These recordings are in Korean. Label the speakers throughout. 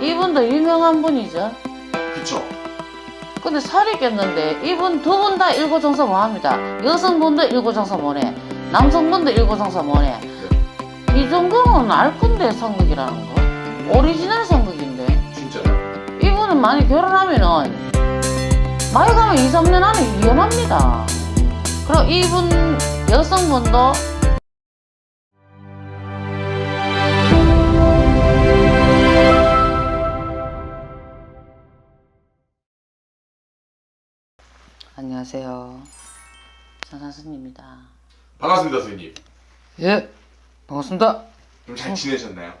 Speaker 1: 이분도 유명한 분이죠.
Speaker 2: 그쵸?
Speaker 1: 근데 살이 꼈는데 이분 두 분 다 일고정사 뭐합니다. 여성분도 일고정사 뭐네. 남성분도 일고정사 뭐네. 이 정도는 알 건데 상극이라는 거. 오리지널 상극인데.
Speaker 2: 진짜요?
Speaker 1: 이분은 만약 결혼하면은 많이 가면 2, 3년 안에 이혼합니다. 그럼 이분 여성분도 안녕하세요. 전하선입니다.
Speaker 2: 반갑습니다, 선생님.
Speaker 1: 예, 반갑습니다.
Speaker 2: 좀 잘 지내셨나요?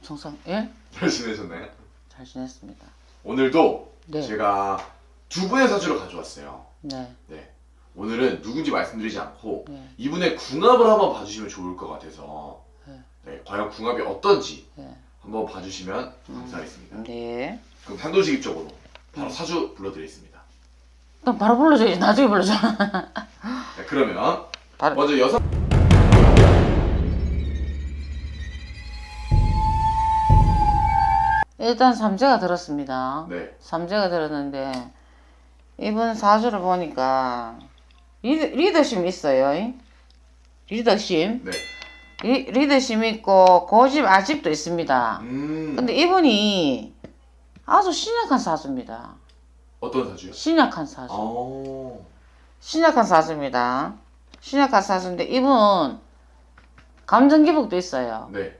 Speaker 1: 정상, 예?
Speaker 2: 잘 지내셨나요?
Speaker 1: 잘 지냈습니다.
Speaker 2: 오늘도
Speaker 1: 네.
Speaker 2: 제가 두 분의 사주를 가져왔어요.
Speaker 1: 네,
Speaker 2: 네. 오늘은 누군지 말씀드리지 않고
Speaker 1: 네,
Speaker 2: 이분의 궁합을 한번 봐주시면 좋을 것 같아서
Speaker 1: 네.
Speaker 2: 네, 과연 궁합이 어떤지
Speaker 1: 네.
Speaker 2: 한번 봐주시면 감사하겠습니다.
Speaker 1: 네.
Speaker 2: 그럼 단도직입적으로 바로
Speaker 1: 네.
Speaker 2: 사주 불러드리겠습니다.
Speaker 1: 그럼 바로 불러줘야지. 나중에 불러줘.
Speaker 2: 네, 그러면
Speaker 1: 바로.
Speaker 2: 먼저 여성
Speaker 1: 일단 삼재가 들었습니다.
Speaker 2: 네,
Speaker 1: 삼재가 들었는데 이분 사주를 보니까 리더, 리더십 있어요. 잉? 리더십.
Speaker 2: 네.
Speaker 1: 리, 리더십 있고 고집 아집도 있습니다.
Speaker 2: 음,
Speaker 1: 근데 이분이 아주 신약한 사주입니다.
Speaker 2: 어떤 사주요?
Speaker 1: 신약한 사주.
Speaker 2: 어,
Speaker 1: 신약한 사주입니다. 신약한 사주인데 이분 감정 기복도 있어요.
Speaker 2: 네,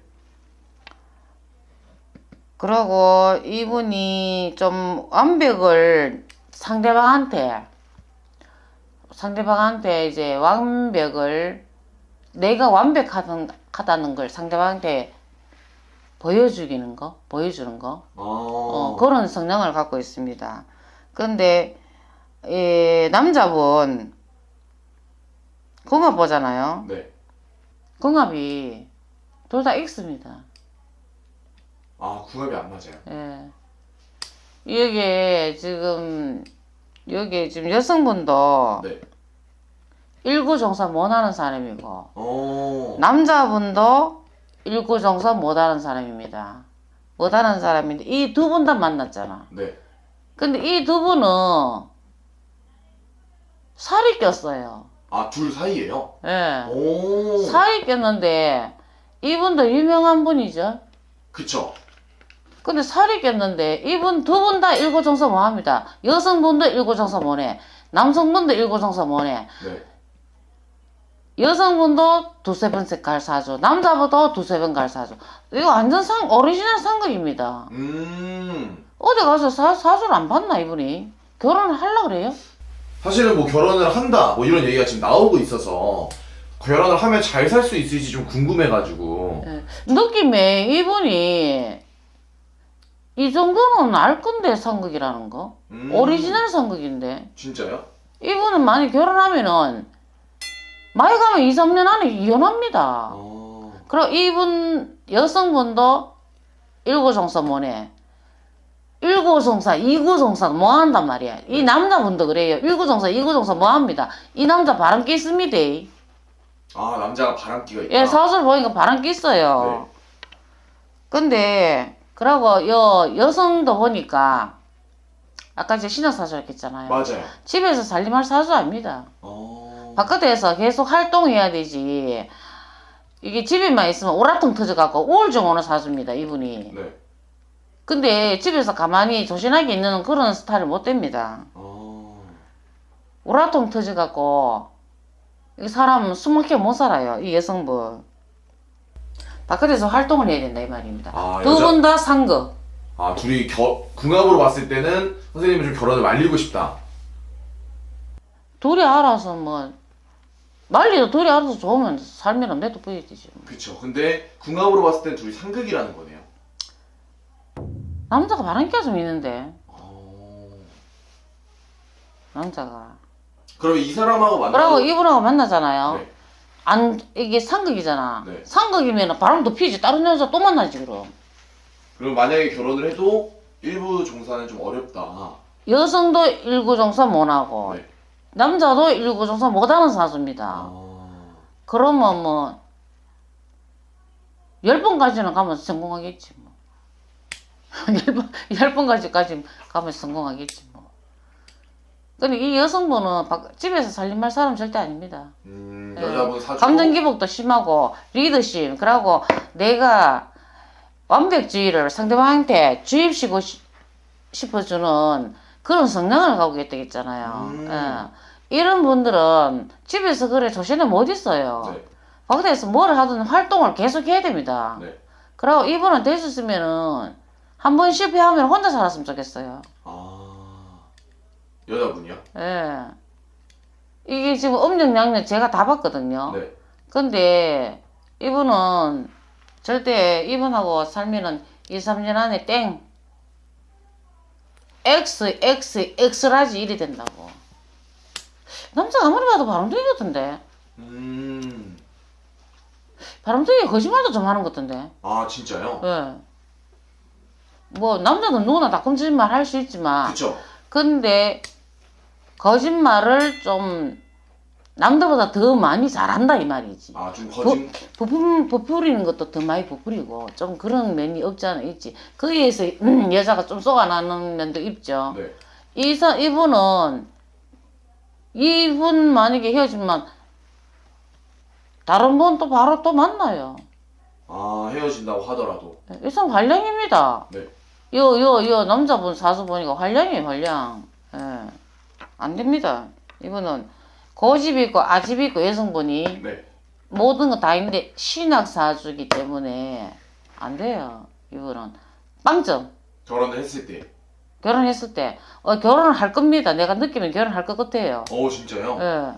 Speaker 1: 그리고 이분이 좀 완벽을 상대방한테 상대방한테 이제 완벽을 내가 완벽하다는 하다는 걸 상대방한테 보여주기는 거, 보여주는 거,
Speaker 2: 어,
Speaker 1: 어, 그런 성향을 갖고 있습니다. 근데 이 남자분 궁합 보잖아요.
Speaker 2: 네.
Speaker 1: 궁합이 둘 다 X입니다.
Speaker 2: 아, 궁합이 안 맞아요.
Speaker 1: 예. 여기에 지금 여기 지금 여성분도
Speaker 2: 네.
Speaker 1: 일구정사 못하는 사람이고
Speaker 2: 어,
Speaker 1: 남자분도 일구정사 못하는 사람입니다. 못하는 사람인데 이 두 분 다 만났잖아.
Speaker 2: 네.
Speaker 1: 근데 이 두 분은 살이 꼈어요.
Speaker 2: 아, 둘 사이예요?
Speaker 1: 예.
Speaker 2: 오,
Speaker 1: 살이 꼈는데 이분도 유명한 분이죠.
Speaker 2: 그쵸.
Speaker 1: 근데 살이 꼈는데 이분 두 분 다 일고정사 뭐합니다. 여성분도 일고정사 뭐네. 남성분도 일고정사 뭐네.
Speaker 2: 네.
Speaker 1: 여성분도 두세 번씩 갈 사주. 남자분도 두세 번 갈 사주. 이거 완전 상, 오리지널 상극입니다.
Speaker 2: 음,
Speaker 1: 어디 가서 사, 사주를 안 봤나 이분이? 결혼을 하려고 그래요?
Speaker 2: 사실은 뭐 결혼을 한다, 뭐 이런 얘기가 지금 나오고 있어서 결혼을 하면 잘 살 수 있을지 좀 궁금해가지고.
Speaker 1: 예. 느낌에 이분이 이 정도는 알 건데 상극이라는 거.
Speaker 2: 음,
Speaker 1: 오리지널 상극인데.
Speaker 2: 진짜요?
Speaker 1: 이분은 많이 결혼하면은 많이 가면 2, 3년 안에 이혼합니다.
Speaker 2: 어,
Speaker 1: 그럼 이분 여성분도 일고정사 뭐네. 일고정사, 이고정사 뭐 한단 말이야. 이 남자분도 그래요. 일고정사, 이고정사 뭐 합니다. 이 남자 바람기 있습니다.
Speaker 2: 아, 남자가 바람기가 있다.
Speaker 1: 예, 사주를 보니까 바람기 있어요.
Speaker 2: 네.
Speaker 1: 근데 그러고 여 여성도 보니까 아까 이제 신약 사주 했잖아요.
Speaker 2: 맞아요.
Speaker 1: 집에서 살림할 사주 아닙니다.
Speaker 2: 어,
Speaker 1: 바깥에서 계속 활동해야 되지. 이게 집에만 있으면 오라통 터져갖고 우울증 오는 사주입니다, 이분이.
Speaker 2: 네.
Speaker 1: 근데 집에서 가만히 조신하게 있는 그런 스타일 못 됩니다.
Speaker 2: 어,
Speaker 1: 오라통 터져갖고, 이 사람 숨막혀 못 살아요, 이 여성분. 바깥에서 활동을 해야 된다, 이 말입니다.
Speaker 2: 아,
Speaker 1: 두 분 다 상극.
Speaker 2: 아, 둘이 겨, 궁합으로 봤을 때는 선생님은 좀 결혼을 말리고 싶다.
Speaker 1: 둘이 알아서 뭐, 말리도 둘이 알아서 좋으면 살면 내도. 뭐.
Speaker 2: 그쵸. 근데 궁합으로 봤을 땐 둘이 상극이라는 거네요.
Speaker 1: 남자가 바람기가 좀 있는데,
Speaker 2: 어,
Speaker 1: 남자가.
Speaker 2: 그러면 이 사람하고 만나고
Speaker 1: 그러고 이분하고 만나잖아요.
Speaker 2: 네.
Speaker 1: 안 이게 상극이잖아.
Speaker 2: 네.
Speaker 1: 상극이면 바람도 피지 다른 여자 또 만나지 그럼.
Speaker 2: 그럼 만약에 결혼을 해도 일부 종사는 좀 어렵다.
Speaker 1: 여성도 일구정사 못하고
Speaker 2: 네.
Speaker 1: 남자도 일구정사 못하는 사주입니다.
Speaker 2: 아,
Speaker 1: 그러면 뭐 열 번까지는 가면 성공하겠지 뭐. 열번 열 번까지까지 가면 성공하겠지 뭐. 근데 이 여성분은 밖- 집에서 살림할 사람 절대 아닙니다.
Speaker 2: 음,
Speaker 1: 예.
Speaker 2: 여자분 사주고
Speaker 1: 감정 기복도 심하고 리더십 그러고 내가 완벽주의를 상대방한테 주입시고 시- 싶어주는 그런 성향을 갖고 있다 했잖아요.
Speaker 2: 음.
Speaker 1: 예. 이런 분들은 집에서 그래 조신에 못 있어요.
Speaker 2: 네.
Speaker 1: 밖에서 뭘 하든 활동을 계속 해야 됩니다.
Speaker 2: 네.
Speaker 1: 그리고 이분은 되셨으면은 한 번 실패하면 혼자 살았으면 좋겠어요.
Speaker 2: 아 여자분이요?
Speaker 1: 예. 이게 지금 음력 양력 제가 다 봤거든요.
Speaker 2: 네.
Speaker 1: 근데 이분은 절대 이분하고 살면은 2, 3년 안에 땡 X, X, X라지 일이 된다고. 남자가 아무리 봐도 바람둥이 같던데.
Speaker 2: 음.
Speaker 1: 바람둥이 거짓말도 좀 하는 것 같던데.
Speaker 2: 아 진짜요?
Speaker 1: 예. 뭐 남자는 누구나 다 거짓말 할 수 있지만
Speaker 2: 그쵸.
Speaker 1: 근데 거짓말을 좀 남들보다 더 많이 잘한다 이 말이지.
Speaker 2: 아좀 거짓.
Speaker 1: 부풀, 부풀리는 것도 더 많이 부풀리고 좀 그런 면이 없지 않아 있지. 거기에 의해서 음, 여자가 좀 쏘아나는 면도 있죠.
Speaker 2: 네.
Speaker 1: 이사, 이분은 이분 만약에 헤어지면 다른 분 또 바로 또 만나요.
Speaker 2: 아 헤어진다고 하더라도.
Speaker 1: 이 사람 활량입니다.
Speaker 2: 네.
Speaker 1: 요, 요, 요 남자분 사수 보니까 활량이에요, 활량. 예. 안 됩니다. 이분은 고집 있고 아집 있고 여성분이
Speaker 2: 네.
Speaker 1: 모든 거 다 있는데 신학 사주기 때문에 안 돼요. 이분은 빵점.
Speaker 2: 결혼을 했을 때.
Speaker 1: 결혼했을 때 어, 결혼을 할 겁니다. 내가 느끼면 결혼할 것 같아요.
Speaker 2: 어 진짜요?
Speaker 1: 예.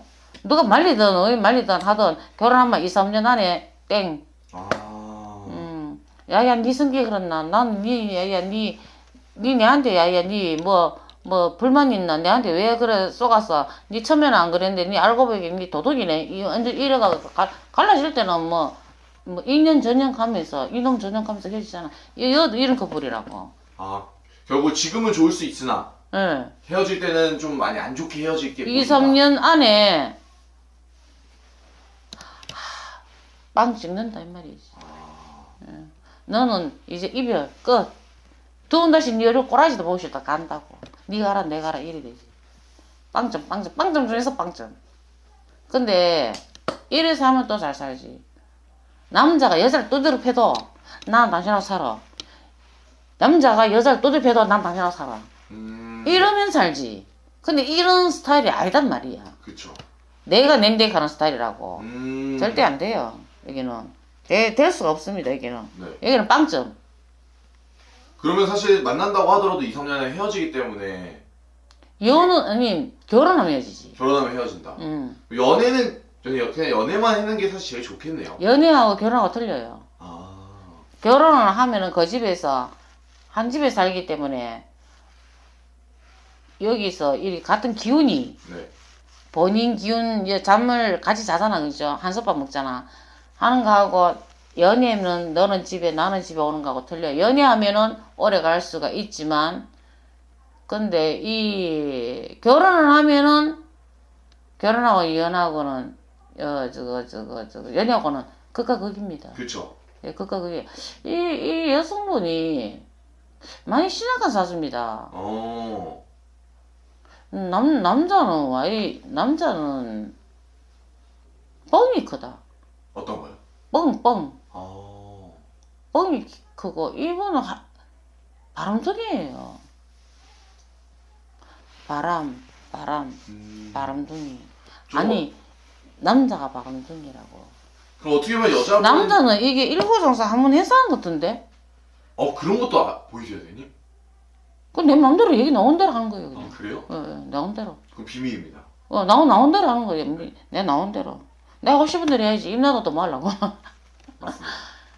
Speaker 1: 누가 말리든 어이 말리든 하든 결혼하면 2, 3년 안에 땡.
Speaker 2: 아.
Speaker 1: 음. 야야 니 성격 그렇나? 난니 야야 니니 내한테 야야 니뭐뭐 불만 있나? 내한테 왜 그래 쏘갔어? 니 처음에는 안 그랬는데 니 알고 보니 니 도둑이네. 이 완전 이래가 갈- 갈라질 때는 뭐뭐 2년 전년 가면서 이놈 전년 가면서 헤어지잖아. 이 여도 이런 커플이라고.
Speaker 2: 아 결국 지금은 좋을 수 있으나
Speaker 1: 예.
Speaker 2: 헤어질 때는 좀 많이 안 좋게 헤어질게
Speaker 1: 2, 3년 안에 하, 빵 찍는다 이 말이지. 예. 너는 이제 이별 끝. 두 번 다시 네 얼굴 꼬라지도 보고 싶다 간다고. 네가 가라 내가 가라 이래 되지. 빵점 빵점 빵점 중에서 빵점. 근데 이래서 하면 또 잘 살지. 남자가 여자를 두드려 패도 난 당신하고 살아. 남자가 여자를 두드려 패도 난 당신하고 살아.
Speaker 2: 음.
Speaker 1: 이러면 살지. 근데 이런 스타일이 아니단 말이야.
Speaker 2: 그쵸.
Speaker 1: 내가 냉대가는 스타일이라고.
Speaker 2: 음.
Speaker 1: 절대 안 돼요. 여기는. 되, 될 수가 없습니다. 여기는.
Speaker 2: 네.
Speaker 1: 여기는 빵점.
Speaker 2: 그러면 사실 만난다고 하더라도 2, 3년에 헤어지기 때문에
Speaker 1: 연은 아니 결혼하면 헤어지지.
Speaker 2: 결혼하면 헤어진다.
Speaker 1: 음.
Speaker 2: 연애는 저는 여- 그냥 연애만 하는 게 사실 제일 좋겠네요.
Speaker 1: 연애하고 결혼하고 틀려요.
Speaker 2: 아.
Speaker 1: 결혼을 하면은 그 집에서 한 집에 살기 때문에 여기서 이 같은 기운이
Speaker 2: 네.
Speaker 1: 본인 기운 이제 잠을 같이 자잖아 그죠 한솥밥 먹잖아 하는 거하고 연애는 너는 집에 나는 집에 오는 거하고 틀려 연애하면은 오래 갈 수가 있지만 근데 이 결혼을 하면은 결혼하고 이혼하고는 어 저거 저거 저거 연애하고는 극과 극입니다
Speaker 2: 그쵸.
Speaker 1: 예 극과 극이 이, 이 여성분이 많이 신약한 사주입니다
Speaker 2: 어.
Speaker 1: 남, 남자는 와이, 남자는 뻥이 크다.
Speaker 2: 어떤 거요?
Speaker 1: 뻥, 뻥.
Speaker 2: 아.
Speaker 1: 뻥이 크고, 이분은 하, 바람둥이에요. 바람, 바람,
Speaker 2: 음.
Speaker 1: 바람둥이.
Speaker 2: 좀
Speaker 1: 아니, 남자가 바람둥이라고.
Speaker 2: 그럼 어떻게 보면 여자분
Speaker 1: 남자는 이게 일고정사 한번 해서 한 것던데?
Speaker 2: 어 그런 것도 아, 보이셔야 되니?
Speaker 1: 그건 내 마음대로 얘기 나온 대로 하는 거예요,
Speaker 2: 아
Speaker 1: 그냥.
Speaker 2: 그래요?
Speaker 1: 어, 어, 나온 대로.
Speaker 2: 그럼 비밀입니다.
Speaker 1: 어, 나온, 나온 대로 하는 거예요. 내 나온 대로. 내가 하고 싶은 대로 해야지. 입나도 또 말라고.
Speaker 2: 맞습니다.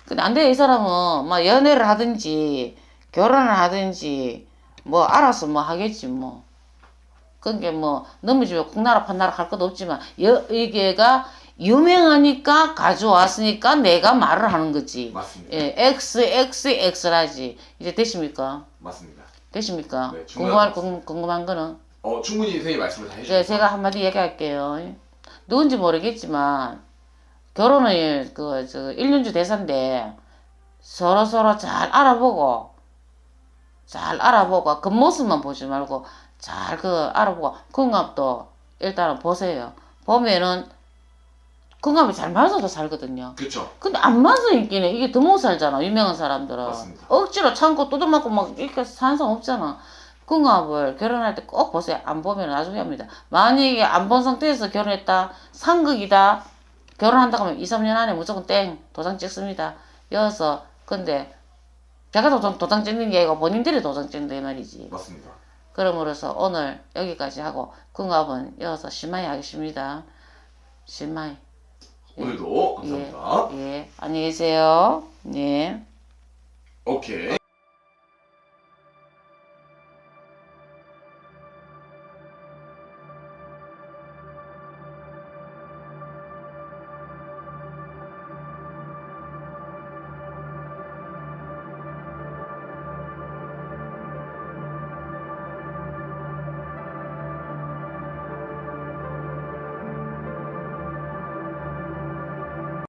Speaker 1: 근데 안 돼, 이 사람은, 막, 연애를 하든지, 결혼을 하든지, 뭐, 알아서 뭐 하겠지, 뭐. 그게 뭐, 너무 집에 국나라 판나라 할 것도 없지만, 여, 이게가 유명하니까 가져왔으니까 내가 말을 하는 거지.
Speaker 2: 맞습니다.
Speaker 1: 예, X, X, X라지. 이제 되십니까?
Speaker 2: 맞습니다.
Speaker 1: 되십니까?
Speaker 2: 네,
Speaker 1: 궁금한,
Speaker 2: 중요한
Speaker 1: 궁, 궁금한 거는?
Speaker 2: 어 충분히 선생님 말씀을 다
Speaker 1: 네,
Speaker 2: 해주셔서
Speaker 1: 제가 한마디 얘기할게요. 누군지 모르겠지만 결혼을 그저 1년주 대사인데 서로 서로 잘 알아보고 잘 알아보고 겉모습만 보지 말고 잘 그 알아보고 궁합도 일단은 보세요. 보면은 궁합이 잘 맞아도 살거든요.
Speaker 2: 그쵸.
Speaker 1: 근데 안 맞으니까 이게 더 못 살잖아. 유명한 사람들은
Speaker 2: 맞습니다.
Speaker 1: 억지로 참고 두들맞고 막 이렇게 사는 사람 없잖아. 궁합을 결혼할 때 꼭 보세요. 안 보면 나중에 합니다. 만약에 안 본 상태에서 결혼했다, 상극이다, 결혼한다 하면 2, 3년 안에 무조건 땡 도장 찍습니다. 여기서 근데 제가 도장, 도장 찍는 게 아니고 본인들이 도장 찍는다 이 말이지.
Speaker 2: 맞습니다.
Speaker 1: 그러므로서 오늘 여기까지 하고 궁합은 여기서 심하게 하겠습니다. 심하게.
Speaker 2: 오늘도 감사합니다.
Speaker 1: 예, 안녕히 계세요. 예.
Speaker 2: 오케이.